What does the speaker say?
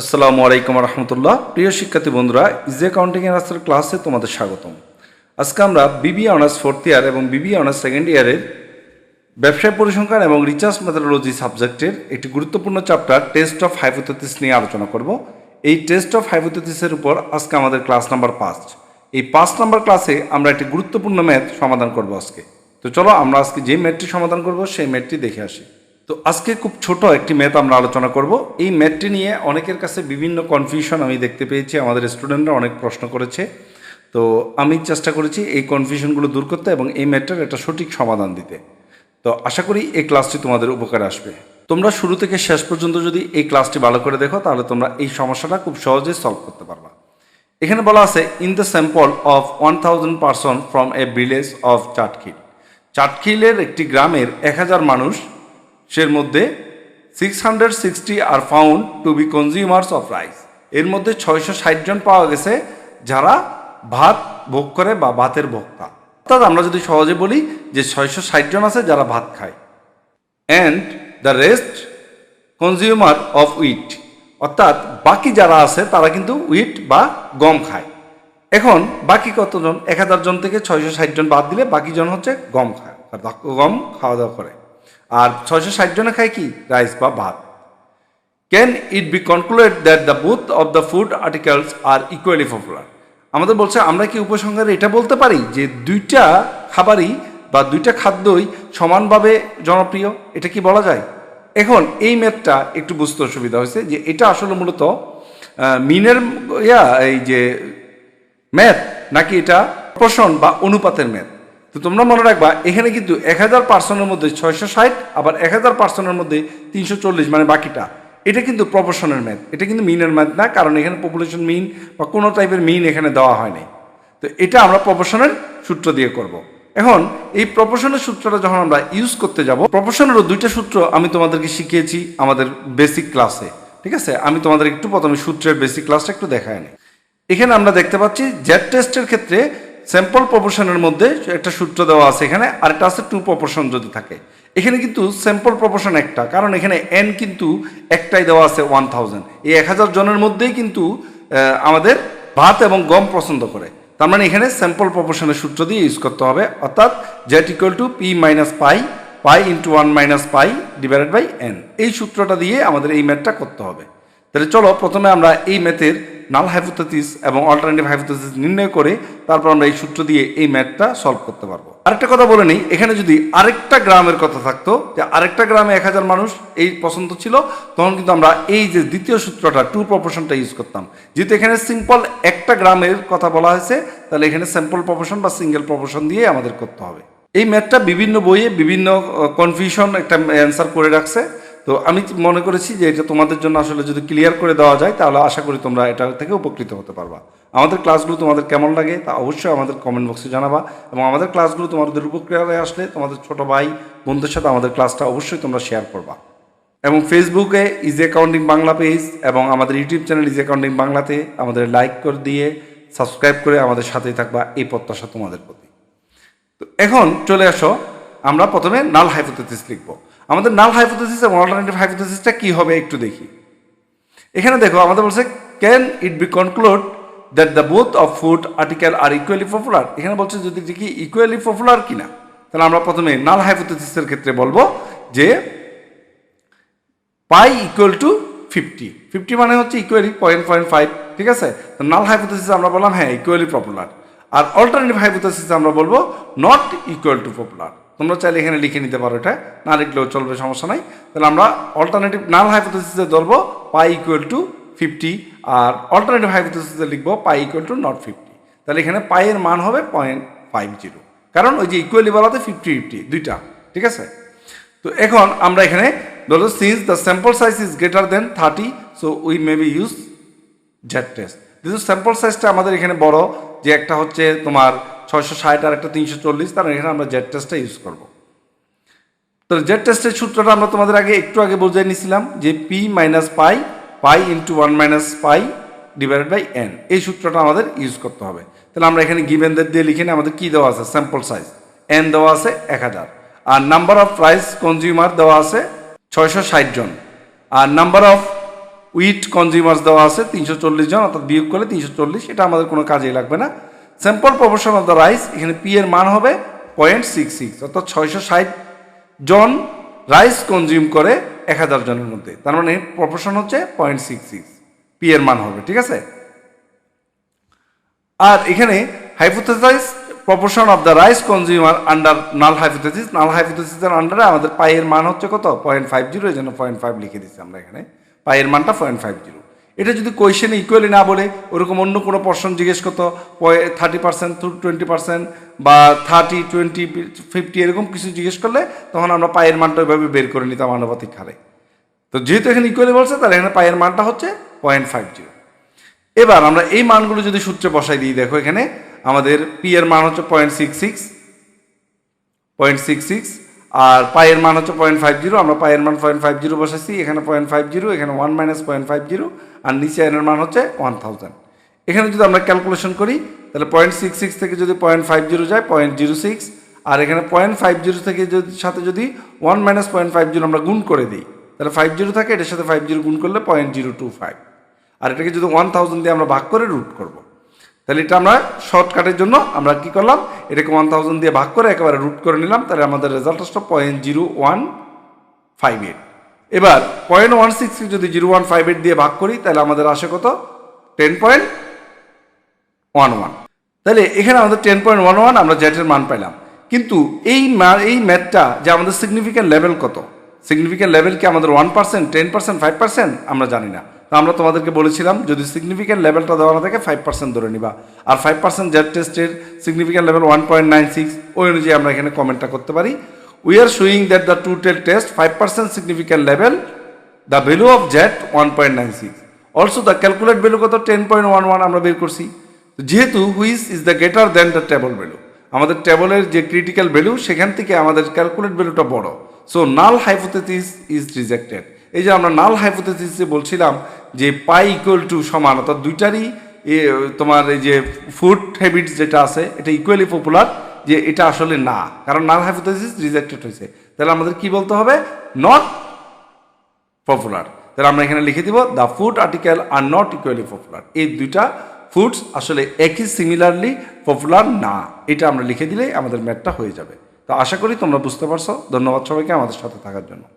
আসসালামু আলাইকুম রহমতুল্লাহ। প্রিয় শিক্ষার্থী বন্ধুরা ইজি অ্যাকাউন্টিং এর আজকের ক্লাসে তোমাদের স্বাগতম। আজকে আমরা বিবি অনার্স ফোর্থ ইয়ার এবং বিবি অনার্স সেকেন্ড ইয়ারের ব্যবসায় পরিসংখ্যান এবং রিচার্জ মেথোডোলজি সাবজেক্টের একটি গুরুত্বপূর্ণ চ্যাপ্টার টেস্ট অফ হাইপোথেসিস নিয়ে আলোচনা করব। এই টেস্ট অফ হাইপোথেসিসের উপর আজকে আমাদের ক্লাস নাম্বার পাঁচ। এই পাঁচ নাম্বার ক্লাসে আমরা একটি গুরুত্বপূর্ণ ম্যাথ সমাধান করব আজকে। তো চলো আমরা আজকে যে ম্যাথটি সমাধান করব, সেই ম্যাথটি দেখে আসি। তো আজকে খুব ছোট একটি ম্যাথ আমরা আলোচনা করব। এই ম্যাথটি নিয়ে অনেকের কাছে বিভিন্ন কনফিউশন আমি দেখতে পেয়েছি, আমাদের স্টুডেন্টরা অনেক প্রশ্ন করেছে। তো আমি চেষ্টা করেছি এই কনফিউশনগুলো দূর করতে এবং এই ম্যাথটার একটা সঠিক সমাধান দিতে। তো আশা করি এই ক্লাসটি তোমাদের উপকারে আসবে। তোমরা শুরু থেকে শেষ পর্যন্ত যদি এই ক্লাসটি ভালো করে দেখো, তাহলে তোমরা এই সমস্যাটা খুব সহজেই সলভ করতে পারবা। এখানে বলা আছে in the sample of one thousand person from a village of Chatkhil চাটখিলের একটি গ্রামের এক হাজার মানুষ সের মধ্যে six hundred sixty are found to be consumers of rice এর মধ্যে ছয়শো ষাট জন পাওয়া গেছে যারা ভাত ভোগ করে বা ভাতের ভোক্তা। অর্থাৎ আমরা যদি সহজে বলি যে ছয়শো ষাট জন আছে যারা ভাত খায়। And the rest consumer of wheat অর্থাৎ বাকি যারা আছে তারা কিন্তু উইট বা গম খায়। এখন বাকি কতজন? এক হাজার জন থেকে ছয়শো ষাট জন বাদ দিলে বাকি জন হচ্ছে গম খায়। গম খাওয়া দাওয়া করে। আর ছয়শো ষাট জনে খায় কি? রাইস বা ভাত। Can it be concluded that the both of the food articles are equally popular আমাদের বলছে, আমরা কি উপসংহারে এটা বলতে পারি যে দুইটা খাবারই বা দুইটা খাদ্যই সমানভাবে জনপ্রিয়? এটা কি বলা যায়? এখন এই ম্যাথটা একটু বুঝতে অসুবিধা হয়েছে যে এটা আসলে মূলত মিনের, ইয়া, এই যে ম্যাথ নাকি এটা প্রশন বা অনুপাতের ম্যাথ তো তোমরা মনে রাখবা, এখানে কিন্তু এক হাজার পার্সনের মধ্যে ছয়শো ষাট, আবার এক হাজার পার্সনের মধ্যে তিনশো চল্লিশ মানে বাকিটা। এটা কিন্তু প্রপোর্শনের ম্যাথ এটা কিন্তু মিনের ম্যাথ না, কারণ এখানে পপুলেশন মিন বা কোনো টাইপের মিন এখানে দেওয়া হয়নি তো এটা আমরা প্রপোর্শনের সূত্র দিয়ে করব। এখন, এই প্রপোর্শনের সূত্রটা যখন আমরা ইউজ করতে যাব প্রপোর্শনেরও দুইটা সূত্র আমি তোমাদেরকে শিখিয়েছি আমাদের বেসিক ক্লাসে ঠিক আছে? আমি তোমাদের একটু প্রথমে সূত্রের বেসিক ক্লাসটা একটু দেখায় এখানে আমরা দেখতে পাচ্ছি জেড টেস্টের ক্ষেত্রে স্যাম্পল প্রপোর্শনের মধ্যে একটা সূত্র দেওয়া আছে এখানে আরেকটা আছে টু প্রপোর্শন যদি থাকে। এখানে কিন্তু স্যাম্পল প্রপোর্শন একটা, কারণ এখানে এন কিন্তু একটাই দেওয়া আছে ওয়ান থাউজেন্ড এই এক হাজার জনের মধ্যেই কিন্তু আমাদের ভাত এবং গম পছন্দ করে। তার মানে এখানে স্যাম্পল প্রপোর্শনের সূত্র দিয়ে ইউজ করতে হবে, অর্থাৎ Z equal to p minus pi pi into one minus pi divided by n এই সূত্রটা দিয়ে আমাদের এই ম্যাথটা করতে হবে। তাহলে চলো প্রথমে আমরা এই ম্যাথের নাল হাইপোথেসিস এবং অল্টারনেটিভ হাইপোথেসিস নির্ণয় করে তারপর আমরা এই সূত্র দিয়ে এই ম্যাথটা সলভ করতে পারব। আরেকটা কথা বলে নিই, এখানে যদি আরেকটা গ্রামের কথা থাকতো, যে আরেকটা গ্রামে এক হাজার মানুষ, এই পছন্দ ছিল, তখন কিন্তু আমরা এই যে দ্বিতীয় সূত্রটা টু প্রপোর্শনটা ইউজ করতাম। যেহেতু এখানে সিম্পল একটা গ্রামের কথা বলা হয়েছে, তাহলে এখানে স্যাম্পল প্রপোর্শন বা সিঙ্গেল প্রপোর্শন দিয়ে আমাদের করতে হবে। এই ম্যাথটা বিভিন্ন বইয়ে বিভিন্ন কনফিউশন একটা অ্যান্সার করে রাখছে। তো আমি মনে করেছি যে এটা তোমাদের জন্য আসলে যদি ক্লিয়ার করে দেওয়া যায়, তাহলে আশা করি তোমরা এটা থেকে উপকৃত হতে পারবা। আমাদের ক্লাসগুলো তোমাদের কেমন লাগে তা অবশ্যই আমাদের কমেন্ট বক্সে জানাবা এবং আমাদের ক্লাসগুলো তোমাদের উপকারে আসলে তোমাদের ছোট ভাই বন্ধুদের সাথে আমাদের ক্লাসটা অবশ্যই তোমরা শেয়ার করবা। এবং ফেসবুকে ইজি অ্যাকাউন্টিং বাংলা পেজ এবং আমাদের ইউটিউব চ্যানেল ইজি অ্যাকাউন্টিং বাংলাতে আমাদের লাইক করে দিয়ে সাবস্ক্রাইব করে আমাদের সাথেই থাকবা এই প্রত্যাশা তোমাদের প্রতি। তো এখন চলে আসো, আমরা প্রথমে নাল হাইপোথেসিস লিখব। আমাদের নাল হাইপোথেসিস এবং অল্টারনেটিভ হাইপোথেসিসটা কি হবে একটু দেখি। এখানে দেখো, আমাদের বলছে can it be conclude that the both of food article are equally popular এখানে বলছে, যদি দেখি ইকুয়ালি পপুলার কিনা, তাহলে আমরা প্রথমে নাল হাইপোথেসিসের ক্ষেত্রে বলব যে pi equal to fifty fifty মানে হচ্ছে ইকুয়ালি পয়েন্ট পয়েন্ট ফাইভ ঠিক আছে? নাল হাইপোথেসিস আমরা বললাম হ্যাঁ ইকুয়ালি পপুলার আর অল্টারনেটিভ হাইপোথেসিস আমরা বলব নট ইকুয়াল টু পপুলার তোমরা চাইলে এখানে লিখে নিতে পারো এটা। না লিখলেও চলবে, সমস্যা নাই। তাহলে আমরা অল্টারনেটিভ নাল হাইপোথেসিসে ধরবো পাই ইকুয়াল টু ফিফটি আর অল্টারনেটিভ হাইপোথেসিসে লিখব pi equal to not fifty তাহলে এখানে পাইয়ের মান হবে পয়েন্ট ফাইভ জিরো কারণ ওই যে ইকুয়ালি বলাতে ফিফটি ফিফটি দুইটা, ঠিক আছে? তো এখন আমরা এখানে ধরো since the sample size is greater than thirty so we may be use Z test যেহেতু স্যাম্পল সাইজটা আমাদের এখানে বড়, যে একটা হচ্ছে তোমার ছয়শো ষাট আর একটা তিনশো চল্লিশ, তার এখানে আমরা জেড টেস্টটা ইউজ করব। তো জেড টেস্টের সূত্রটা আমরা তোমাদের আগে একটু আগে বুঝিয়ে নিয়েছিলাম যে p minus pi pi into one minus pi divided by n এই সূত্রটা আমাদের ইউজ করতে হবে। তাহলে আমরা এখানে গিভেনদের দিয়ে লিখে নিই, আমাদের কী দেওয়া আছে? স্যাম্পল সাইজ এন দেওয়া আছে এক হাজার। আর নাম্বার অফ প্রাইস কনজিউমার দেওয়া আছে ছয়শো ষাট জন। আর নাম্বার অফ উইট কনজিউমার্স দেওয়া আছে তিনশো চল্লিশ জন, অর্থাৎ বিয়োগ করলে তিনশো চল্লিশ, এটা আমাদের কোনো কাজেই লাগবে না। Sample proportion of the rice, এখানে পি এর মান হবে পয়েন্ট সিক্স সিক্স অর্থাৎ ছয়শো ষাট জন রাইস কনজিউম করে এক হাজার জনের মধ্যে। তার মানে প্রপোর্শন হচ্ছে পয়েন্ট সিক্স সিক্স পি এর মান হবে, ঠিক আছে? আর এখানে hypothesize proportion of the rice consumer under null hypothesis null হাইপোথেসিসের আন্ডারে আমাদের পায়ের মান হচ্ছে কত? পয়েন্ট ফাইভ জিরো এই জন্য পয়েন্ট ফাইভ লিখে দিচ্ছি আমরা এখানে। পায়ের মানটা পয়েন্ট ফাইভ জিরো এটা যদি কোয়েশনে ইকুয়ালি না বলে, ওরকম অন্য কোনো পর্সন জিজ্ঞেস করতো থার্টি পার্সেন্ট টোয়েন্টি পার্সেন্ট বা থার্টি টোয়েন্টি ফিফটি এরকম কিছু জিজ্ঞেস করলে, তখন আমরা পায়ের মানটা ওইভাবে বের করে নিতাম আনুপাতিক হারে। তো যেহেতু এখানে ইকুয়ালি বলছে, তাহলে এখানে পায়ের মানটা হচ্ছে পয়েন্ট ফাইভ জিরো এবার আমরা এই মানগুলো যদি সূত্রে বসাই দিই, দেখো এখানে আমাদের পি এর মান হচ্ছে point six six point six six আর পায়ের মান হচ্ছে পয়েন্ট ফাইভ জিরো, আমরা পায়ের মান পয়েন্ট ফাইভ জিরো বসাচ্ছি এখানে পয়েন্ট ফাইভ জিরো, এখানে one minus point five zero, আর নিচে এনের মান হচ্ছে ওয়ান থাউজেন্ড। এখানে যদি আমরা ক্যালকুলেশন করি, তাহলে পয়েন্ট সিক্স সিক্স থেকে যদি পয়েন্ট ফাইভ জিরো যায়, পয়েন্ট জিরো সিক্স, আর এখানে পয়েন্ট ফাইভ জিরো থেকে যদি, সাথে যদি one minus point five zero আমরা গুণ করে দিই, তাহলে ফাইভ জিরো থাকে, এটার সাথে ফাইভ জিরো গুণ করলে পয়েন্ট জিরো টু ফাইভ। আর এটাকে যদি ওয়ান থাউজেন্ড দিয়ে আমরা ভাগ করে রুট করব। তাহলে এটা আমরা শর্টকাটের জন্য আমরা কি করলাম? এটাকে ওয়ান থাউজেন্ড দিয়ে ভাগ করে একেবারে রুট করে নিলাম, তাহলে আমাদের রেজাল্ট আসলো point zero one five eight এবার পয়েন্ট ওয়ান সিক্সকে যদি জিরো ওয়ান ফাইভ এইট দিয়ে ভাগ করি, তাহলে আমাদের আসে কত? টেন পয়েন্ট ওয়ান ওয়ান তাহলে এখানে আমাদের টেন পয়েন্ট ওয়ান ওয়ান আমরা জেটের মান পেলাম কিন্তু এই এই ম্যাথটা যে আমাদের সিগনিফিক্যান্ট লেভেল কত? সিগনিফিক্যান্ট লেভেল কি আমাদের one percent ten percent five percent আমরা জানি না। তো আমরা তোমাদেরকে বলেছিলাম, যদি সিগনিফিক্যান্ট লেভেলটা দেওয়া না থাকে ফাইভ পার্সেন্ট ধরে নিবা। আর ফাইভ পার্সেন্ট জেড টেস্টের significant level one point nine six ওই অনুযায়ী আমরা এখানে কমেন্টটা করতে পারি। We are showing that the two tail test five percent significant level the value of Z one point nine six also the calculate value কত? Ten point one one আমরা বের করছি। যেহেতু which is the greater than the table value আমাদের টেবলের যে critical value সেখান থেকে আমাদের ক্যালকুলেট ভ্যালুটা বড়। So null hypothesis is rejected এই যে আমরা নাল হাইপোথেসিসে বলছিলাম যে পাই ইকুয়াল টু সমান, অর্থাৎ দুইটারই তোমার এই যে ফুড হ্যাবিটস যেটা আছে, এটা ইকুয়ালি পপুলার যে এটা আসলে না। কারণ নাল হাইপোথেসিস রিজেক্টেড হয়েছে। তাহলে আমাদের কি বলতে হবে? নট পপুলার তাহলে আমরা এখানে লিখে দিব the food article are not equally popular এই দুইটা ফুডস আসলে একই সিমিলারলি পপুলার না। এটা আমরা লিখে দিলেই আমাদের ম্যাথটা হয়ে যাবে। তো আশা করি তোমরা বুঝতে পারছ। ধন্যবাদ সবাইকে আমাদের সাথে থাকার জন্য।